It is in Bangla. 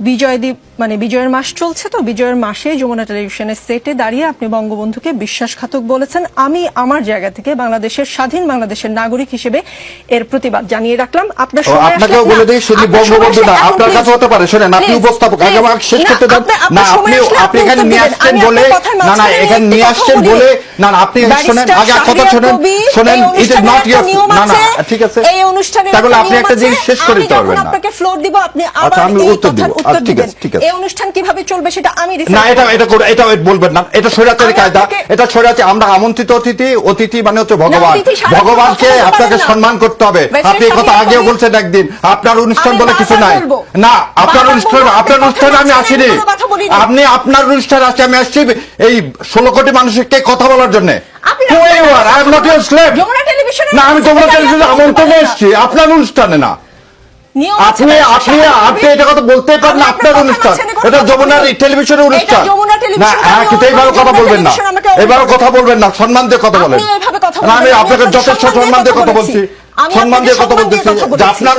বিজয় দ্বীপ মানে বিজয়ের মাস চলছে তো বিজয়ের মাসে যমুনা টেলিভিশনের সেটে দাঁড়িয়ে আপনি বঙ্গবন্ধুকে বিশ্বাসঘাতক বলেছেন। আমি আমার জায়গা থেকে বাংলাদেশের স্বাধীন বাংলাদেশের নাগরিক হিসেবে এর প্রতিবাদ জানিয়ে রাখলাম। আপনার আপনাকেও বলে দিই শুধু বঙ্গবন্ধু না আপনার কাছে হতে পারে শোনেন আপনি উপস্থাপক আগে আমাকে শেষ করতে দেন। না আপনি আপনি এখানে নিয়ে আসছেন বলে না না এখানে নিয়ে আসছেন বলে। না না আপনি এখানে আগে কথা শাহরিয়ার শোনেন কবির, শোনেন এই ইট ইজ নট একটা না না ঠিক আছে। এই অনুষ্ঠানের তাহলে আপনি একটা জিনিস শেষ করে দিতে পারবেন না। আপনাকে ফ্লোর দিব আপনি আচ্ছা, আবার এই উত্তর কথার। উত্তর আচ্ছা, দিবেন। ঠিক আছে। এই অনুষ্ঠান কীভাবে চলবে সেটা আমি না এটা এটা এটা বলবেন না। এটা স্বৈরাচারী কায়দা। এটা স্বৈরাচারী আমরা আমন্ত্রিত অতিথি অতিথি মানে হচ্ছে ভগবান। ভগবানকে আপনাকে সম্মান করতে হবে। আপনি কথা আগেও বলছেন একদিন। আপনার অনুষ্ঠান বলে কিছু নাই। না আপনার অনুষ্ঠান আপনার অনুষ্ঠানে আমি আসিনি। আপনি আপনার অনুষ্ঠানে আসছি আমি আসছি। এই ষোলো কোটি মানুষকে কথা বলার জন্য? না আমি তোমরা টেলিভিশনে আপনার অনুষ্ঠানে না। আপনি ব্যারিস্টার আপনি আপনি এটা কথা পারেন আপনার অনুষ্ঠান। এটা। টেলিভিশনের অনুষ্ঠান। না হ্যাঁ কিন্তু এইভাবে কথা বলবেন না। কথা বলবেন না। সম্মান দিয়ে কথা বলেন। আমি আপনাকে যথেষ্ট সম্মান দিয়ে কথা বলছি। সম্মান দিয়ে কথা বলতেছি। আপনার